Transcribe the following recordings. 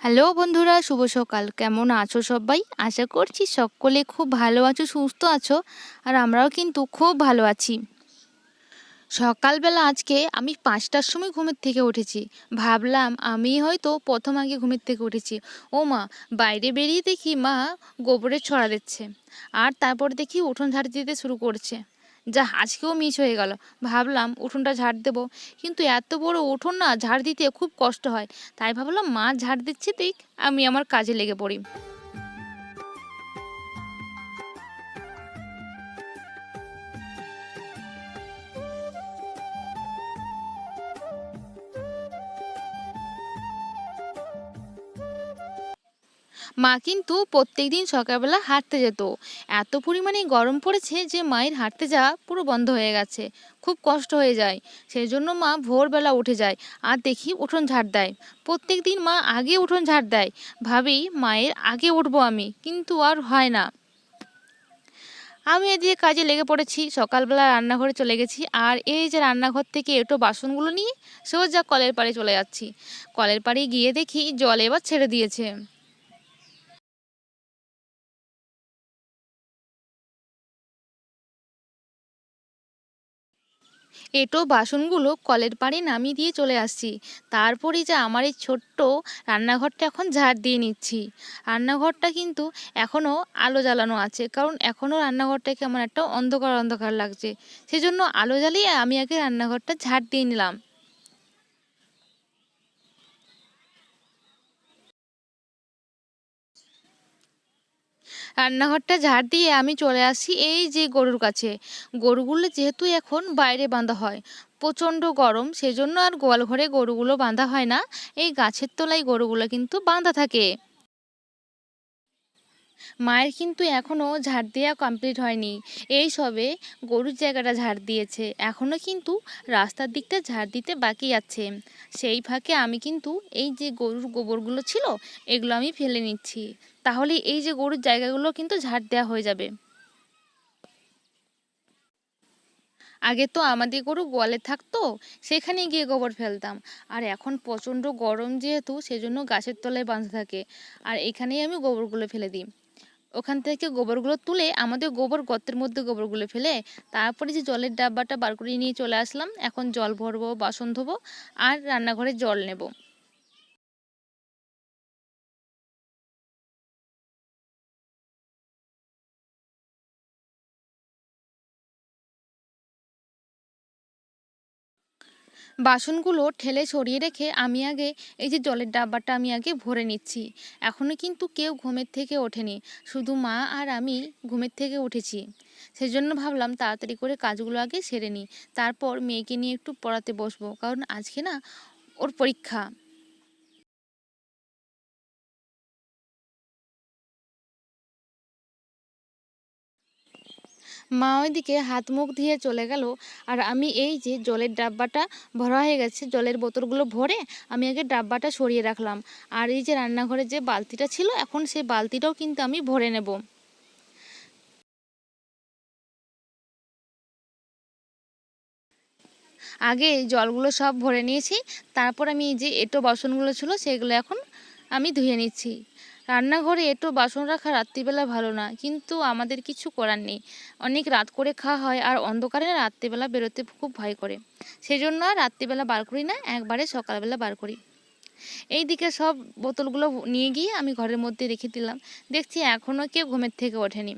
Hello বন্ধুরা, শুভ সকাল। কেমন আছো সবাই? আশা করছি সকলে খুব ভালো আছো, সুস্থ আছো, আর আমরাও কিন্তু খুব ভালো আছি। সকালবেলা আজকে আমি পাঁচটার সময় ঘুমের থেকে উঠেছি। ভাবলাম আমি হয়তো প্রথম আগে ঘুমের থেকে উঠেছি। ও মা, বাইরে বেরিয়ে দেখি মা গোবরের ছড়া দিচ্ছে। আর তারপর দেখি উঠোন ঝাড় দিতে শুরু করছে। যা আজকেও মিস হয়ে গেল। ভাবলাম উঠোনটা ঝাড় দেবো, কিন্তু এত বড় উঠোন না, ঝাড় দিতে খুব কষ্ট হয়। তাই ভাবলাম, মা, ঝাড় দিচ্ছে দিক আমি আমার কাজে লেগে পড়ি। মা কিন্তু প্রত্যেক দিন সকালবেলা হাঁটতে যেত। এত পরিমাণে গরম পড়েছে যে মায়ের হাঁটতে যাওয়া পুরো বন্ধ হয়ে গেছে। খুব কষ্ট হয়ে যায়। সেই জন্য মা ভোরবেলা উঠে যায় আর দেখি উঠোন ঝাড় দেয়। প্রত্যেক দিন মা আগে উঠোন ঝাড় দেয়। ভাবি মায়ের আগে উঠবো আমি, কিন্তু আর হয় না। আমি এদিকে কাজে লেগে পড়েছি। সকালবেলা রান্নাঘরে চলে গেছি আর এই যে রান্নাঘর থেকে একটু বাসনগুলো নিয়ে সোজা কলের পাড়ে চলে যাচ্ছি। কলের পাড়ে গিয়ে দেখি জল এবার ছেড়ে দিয়েছে। এঁটো বাসনগুলো কলের পাড়ে নামিয়ে দিয়ে চলে আসছি। তারপরে যে আমার এই ছোট্ট রান্নাঘরটা এখন ঝাড় দিয়ে নিচ্ছি। রান্নাঘরটা কিন্তু এখনও আলো জ্বালানো আছে, কারণ এখনও রান্নাঘরটাকে আমার একটা অন্ধকার অন্ধকার লাগছে। সেজন্য আলো জ্বালিয়ে আমি আগে রান্নাঘরটা ঝাড় দিয়ে নিলাম। রান্নাঘরটা ঝাড় দিয়ে আমি চলে আসি এই যে গরুর কাছে। গরুগুলো যেহেতু এখন বাইরে বাঁধা হয়, প্রচণ্ড গরম, সেজন্য আর গোয়াল ঘরে গরুগুলো বাঁধা হয় না। এই গাছের তলায় গরুগুলো কিন্তু বাঁধা থাকে। মায়ের কিন্তু এখনও ঝাড় দেওয়া কমপ্লিট হয়নি। এই সবে গরুর জায়গাটা ঝাড় দিয়েছে। এখনও কিন্তু রাস্তার দিকটা ঝাড় দিতে বাকি আছে। সেই ফাঁকে আমি কিন্তু এই যে গরুর গোবরগুলো ছিল, এগুলো আমি ফেলে নিচ্ছি। তাহলে এই যে গরুর জায়গাগুলো কিন্তু ঝাড় দেওয়া হয়ে যাবে। আগে তো আমাদের গরু গোয়ালে থাকতো, সেখানে গিয়ে গোবর ফেলতাম। আর এখন প্রচণ্ড গরম যেহেতু, সেজন্য গাছের তলায় বাঁধা থাকে। আর এখানেই আমি গোবরগুলো ফেলে দিই। ওখান থেকে গোবরগুলো তুলে আমাদের গোবর গর্তের মধ্যে গোবরগুলো ফেলে তারপরে যে জলের ডাব্বাটা বার করে নিয়ে চলে আসলাম। এখন জল ভরবো, বাসন ধোবো আর রান্নাঘরে জল নেব। বাসনগুলো ঠেলে সরিয়ে রেখে আমি আগে এই যে জলের ডাব্বাটা আমি আগে ভরে নিচ্ছি। এখনও কিন্তু কেউ ঘুমের থেকে ওঠেনি, শুধু মা আর আমি ঘুমের থেকে উঠেছি। সেজন্য ভাবলাম তাড়াতাড়ি করে কাজগুলো আগে সেরে নিই। তারপর মেয়েকে নিয়ে একটু পড়াতে বসবো, কারণ আজকে না ওর পরীক্ষা। মা ওইদিকে হাত মুখ ধুয়ে চলে গেল। আর আমি এই যে জলের ডাব্বাটা ভরা হয়ে গেছে, জলের বোতলগুলো ভরে আমি আগে ডাব্বাটা সরিয়ে রাখলাম। আর এই যে রান্নাঘরে যে বালতিটা ছিল, এখন সেই বালতিটাও কিন্তু আমি ভরে নেব। আগে জলগুলো সব ভরে নিয়েছি, তারপর আমি এই যে এটো বাসনগুলো ছিল, সেগুলো এখন আমি ধুয়ে নিচ্ছি। রান্নাঘরে এটো বাসন রাখা রাত্রিবেলা ভালো না, কিন্তু আমাদের কিছু করার নেই। অনেক রাত করে খাওয়া হয় আর অন্ধকারে রাত্রিবেলা বেরোতে খুব ভয় করে। সেই জন্য আর রাত্রিবেলা বার করি না, একবারে সকালবেলা বার করি। এই দিকে সব বোতলগুলো নিয়ে গিয়ে আমি ঘরের মধ্যে রেখে দিলাম। দেখছি এখনও কেউ ঘুমের থেকে ওঠেনি।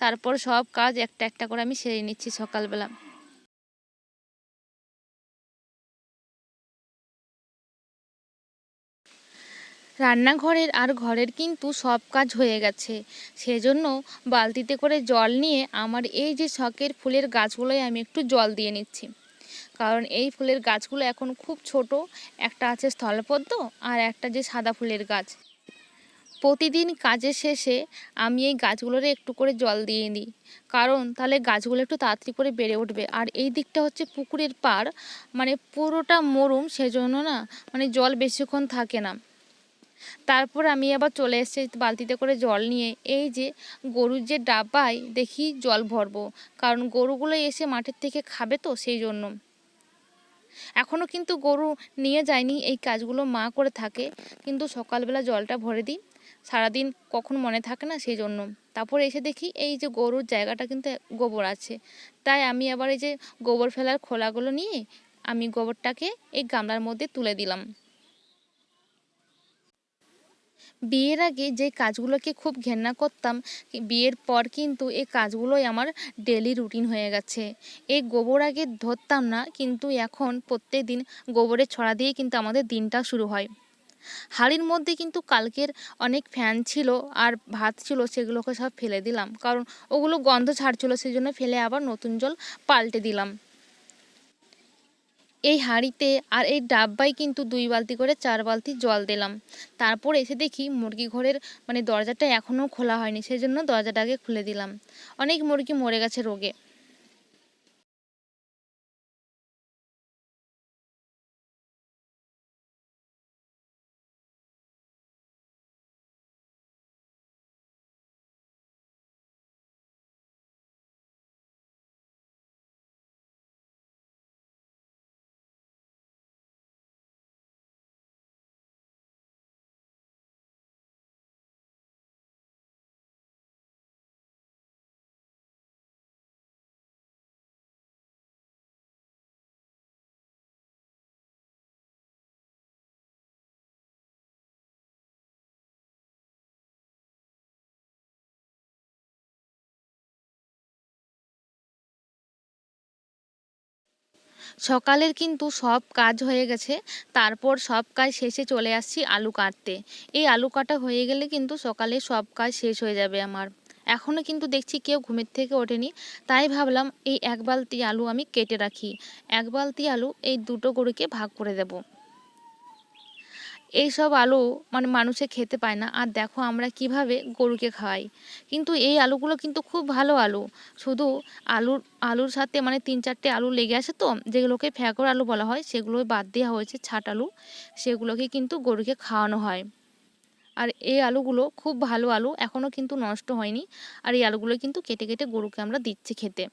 তারপর সব কাজ একটা একটা করে আমি সেরে নিচ্ছি সকালবেলা। রান্নাঘরের আর ঘরের কিন্তু সব কাজ হয়ে গেছে। সেজন্য বালতিতে করে জল নিয়ে আমার এই যে শখের ফুলের গাছগুলোয় আমি একটু জল দিয়ে নিচ্ছি। কারণ এই ফুলের গাছগুলো এখন খুব ছোট, একটা আছে স্থলপদ্ম আর একটা যে সাদা ফুলের গাছ। প্রতিদিন কাজের শেষে আমি এই গাছগুলোরে একটু করে জল দিয়ে দিই কারণ তাহলে গাছগুলো একটু তাড়াতাড়ি করে বেড়ে উঠবে। আর এই দিকটা হচ্ছে পুকুরের পাড় মানে পুরোটা মরুম, সেজন্য না মানে জল বেশিক্ষণ থাকে না। তারপর আমি আবার চলে এসেছি বালতিতে করে জল নিয়ে। এই যে গরুর যে ডাব্বায় দেখি জল ভরবো, কারণ গরুগুলো এসে মাঠের থেকে খাবে তো সেই জন্য। এখনও কিন্তু গরু নিয়ে যায়নি, এই কাজগুলো মা করে থাকে, কিন্তু সকালবেলা জলটা ভরে দিই। সারাদিন কখন মনে থাকে না সেই জন্য। তারপর এসে দেখি এই যে গরুর জায়গাটা কিন্তু গোবর আছে। তাই আমি আবার এই যে গোবর ফেলার খোলাগুলো নিয়ে আমি গোবরটাকে এই গামলার মধ্যে তুলে দিলাম। বিয়ের আগে যে কাজগুলোকে খুব ঘেন্না করতাম বিয়ের পর কিন্তু এই কাজগুলোই আমার ডেলি রুটিন হয়ে গেছে। এই গোবর আগে ধরতাম না, কিন্তু এখন প্রত্যেক দিন গোবরের ছড়া দিয়ে কিন্তু আমাদের দিনটা শুরু হয়। হাঁড়ির মধ্যে কিন্তু কালকের অনেক ফ্যান ছিল আর ভাত ছিল সেগুলোকে সব ফেলে দিলাম, কারণ ওগুলো গন্ধ ছাড়ছিল সেই জন্য ফেলে আবার নতুন জল পাল্টে দিলাম। এই হাঁড়িতে আর এই ডাব্বায় কিন্তু দুই বালতি করে চার বালতি জল দিলাম। তারপর এসে দেখি মুরগি ঘরের মানে দরজাটা এখনও খোলা হয়নি সেই জন্য দরজাটাকে খুলে দিলাম। অনেক মুরগি মরে গেছে রোগে। সকালের কিন্তু সব কাজ হয়ে গেছে। তারপর সব কাজ শেষে চলে আসছি আলু কাটতে। এই আলু কাটা হয়ে গেলে কিন্তু সকালে সব কাজ শেষ হয়ে যাবে আমার। এখনও কিন্তু দেখছি কেউ ঘুমের থেকে ওঠেনি। তাই ভাবলাম এই এক বালতি আলু আমি কেটে রাখি। এক বালতি আলু এই দুটো গরুকে ভাগ করে দেব। এই সব আলু মানে মানুষে খেতে পায় না। আর দেখো আমরা কীভাবে গরুকে খাওয়াই। কিন্তু এই আলুগুলো কিন্তু খুব ভালো আলু। শুধু আলুর আলুর সাথে মানে তিন চারটে আলু লেগে আসে তো, যেগুলোকে ফ্যাকর আলু বলা হয়, সেগুলো বাদ দেওয়া হয়েছে ছাট আলু। সেগুলোকে কিন্তু গরুকে খাওয়ানো হয়। আর এই আলুগুলো খুব ভালো আলু এখনও কিন্তু নষ্ট হয়নি। আর এই আলুগুলো কিন্তু কেটে কেটে গরুকে আমরা দিচ্ছি খেতে।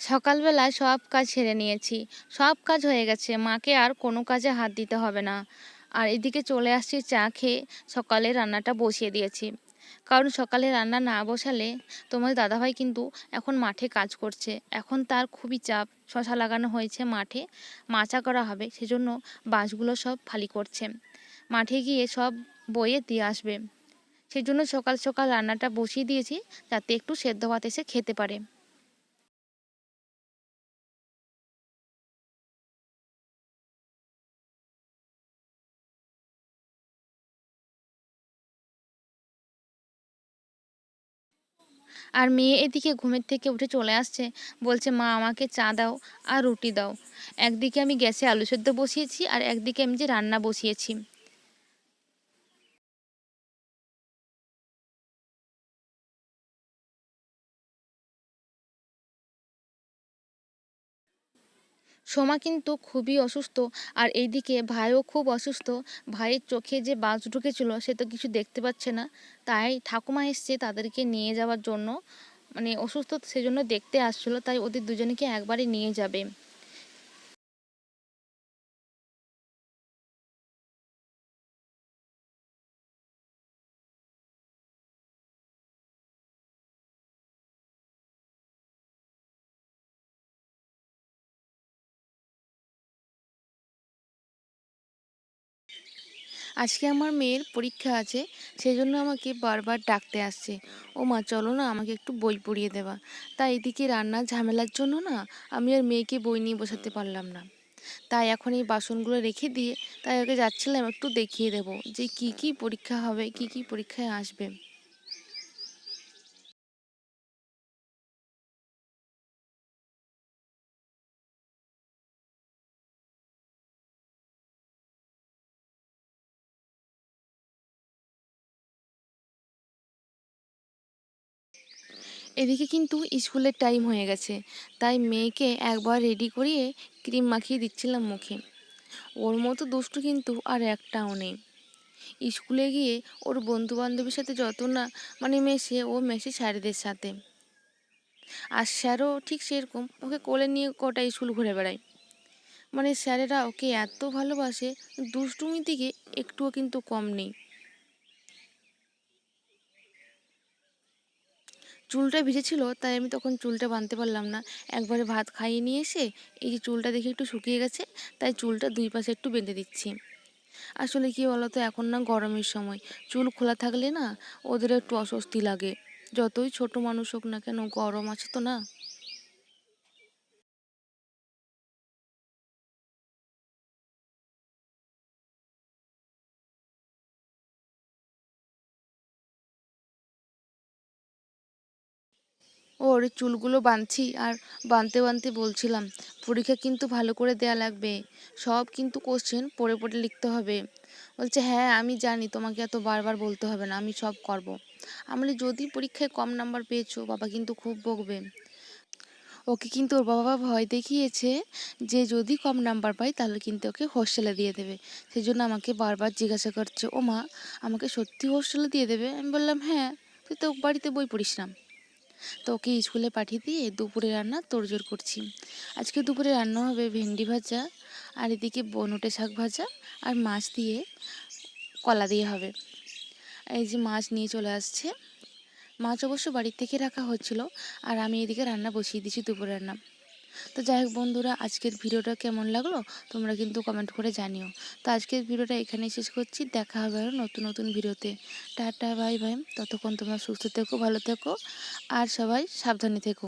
সকালবেলায় সব কাজ সেরে নিয়েছি। সব কাজ হয়ে গেছে। মাকে আর কোনো কাজে হাত দিতে হবে না। আর এদিকে চলে আসছি চা খেয়ে সকালে রান্নাটা বসিয়ে দিয়েছি। কারণ সকালে রান্না না বসালে তোমার দাদাভাই কিন্তু এখন মাঠে কাজ করছে। এখন তার খুবই চাপ। শশা লাগানো হয়েছে মাঠে। মাচা করা হবে। সেজন্য বাঁশগুলো সব ফালি করছে। মাঠে গিয়ে সব বয়ে দিয়ে আসবে। সেই জন্য সকাল সকাল রান্নাটা বসিয়ে দিয়েছি যাতে একটু সেদ্ধ ভাত এসে খেতে পারে। আর মেয়ে এদিকে ঘুমের থেকে উঠে চলে আসছে। বলছে, মা, আমাকে চা দাও আর রুটি দাও। একদিকে আমি গ্যাসে আলু সেদ্ধ বসিয়েছি আর একদিকে আমি যে রান্না বসিয়েছি। সোমা কিন্তু খুবই অসুস্থ আর এইদিকে ভাইও খুব অসুস্থ। ভাইয়ের চোখে যে বাজ ঢুকেছিল সে তো কিছু দেখতে পাচ্ছে না। তাই ঠাকুমা এসছে তাদেরকে নিয়ে যাওয়ার জন্য। মানে অসুস্থ সেজন্য দেখতে আসছিল, তাই ওদের দুজনকে একবারে নিয়ে যাবে। আজকে আমার মেয়ের পরীক্ষা আছে সেই জন্য আমাকে বারবার ডাকতে আসছে। ও মা, চলো না, আমাকে একটু বই পড়িয়ে দেবা। তাই এদিকে রান্নার ঝামেলার জন্য না, আমি আর মেয়েকে বই নিয়ে বসাতে পারলাম না। তাই এখন এই বাসনগুলো রেখে দিয়ে, তাই ওকে যাচ্ছিলাম একটু দেখিয়ে দেবো যে কি কি পরীক্ষা হবে, কি কি পরীক্ষায় আসবে। এদিকে কিন্তু স্কুলের টাইম হয়ে গেছে। তাই মেয়েকে একবার রেডি করিয়ে ক্রিম মাখিয়ে দিচ্ছিলাম মুখে। ওর মতো দুষ্টু কিন্তু আর একটাও নেই। স্কুলে গিয়ে ওর বন্ধু বান্ধবীর সাথে যত না মানে মেশে, ও মেশে স্যারেদের সাথে। আর স্যারও ঠিক সেরকম, ওকে কোলে নিয়ে কটা স্কুল ঘুরে বেড়ায়। মানে স্যারেরা ওকে এত ভালোবাসে দুষ্টুমি দিকে একটুও কিন্তু কম নেই। চুলটা ভিজেছিল, তাই আমি তখন চুলটা বাঁধতে পারলাম না। একবারে ভাত খাইয়ে নিয়ে এসে এই যে চুলটা দেখে একটু শুকিয়ে গেছে, তাই চুলটা দুই পাশে একটু বেঁধে দিচ্ছি। আসলে কি বলতো, এখন না গরমের সময়, চুল খোলা থাকলে না ওদের একটু অস্বস্তি লাগে। যতই ছোট মানুষ হোক না কেন, গরম আছে তো না। ওর চুলগুলো বাঁধছি আর বাঁধতে বাঁধতে বলছিলাম, পরীক্ষা কিন্তু ভালো করে দেয়া লাগবে, সব কিন্তু কোশ্চেন পড়ে পড়ে লিখতে হবে। বলছে হ্যাঁ আমি জানি, তোমাকে এত বারবার বলতে হবে না, আমি সব করব। আমি যদি পরীক্ষায় কম নাম্বার পেয়েছ, বাবা কিন্তু খুব বকবে। ওকে কিন্তু ওর বাবা ভয় দেখিয়েছে যে, যদি কম নাম্বার পাই, তাহলে কিন্তু ওকে হোস্টেলে দিয়ে দেবে। সেই জন্য আমাকে বারবার জিজ্ঞাসা করছে ও মা আমাকে সত্যি হোস্টেলে দিয়ে দেবে? আমি বললাম হ্যাঁ তুই তো বাড়িতে বই পড়িস না। তো ওকে স্কুলে পাঠিয়ে দিয়ে দুপুরে রান্না তোড়জোড় করছি। আজকে দুপুরে রান্না হবে ভেন্ডি ভাজা, আর এদিকে বনটে শাক ভাজা, আর মাছ দিয়ে কলা দিয়ে হবে। এই যে মাছ নিয়ে চলে আসছে। মাছ অবশ্য বাড়ির থেকে রাখা হচ্ছিল, আর আমি এদিকে রান্না বসিয়ে দিয়েছি দুপুরে রান্না। তো যাই হোক বন্ধুরা, আজকের ভিডিওটা কেমন লাগল তোমরা কিন্তু কমেন্ট করে জানিও। তো আজকের ভিডিওটা এখানেই শেষ করছি, দেখা হবে নতুন নতুন ভিডিওতে। টাটা বাই বাই ততক্ষণ তোমরা সুস্থ থেকো, ভালো থেকো, আর সবাই সাবধানে থেকো।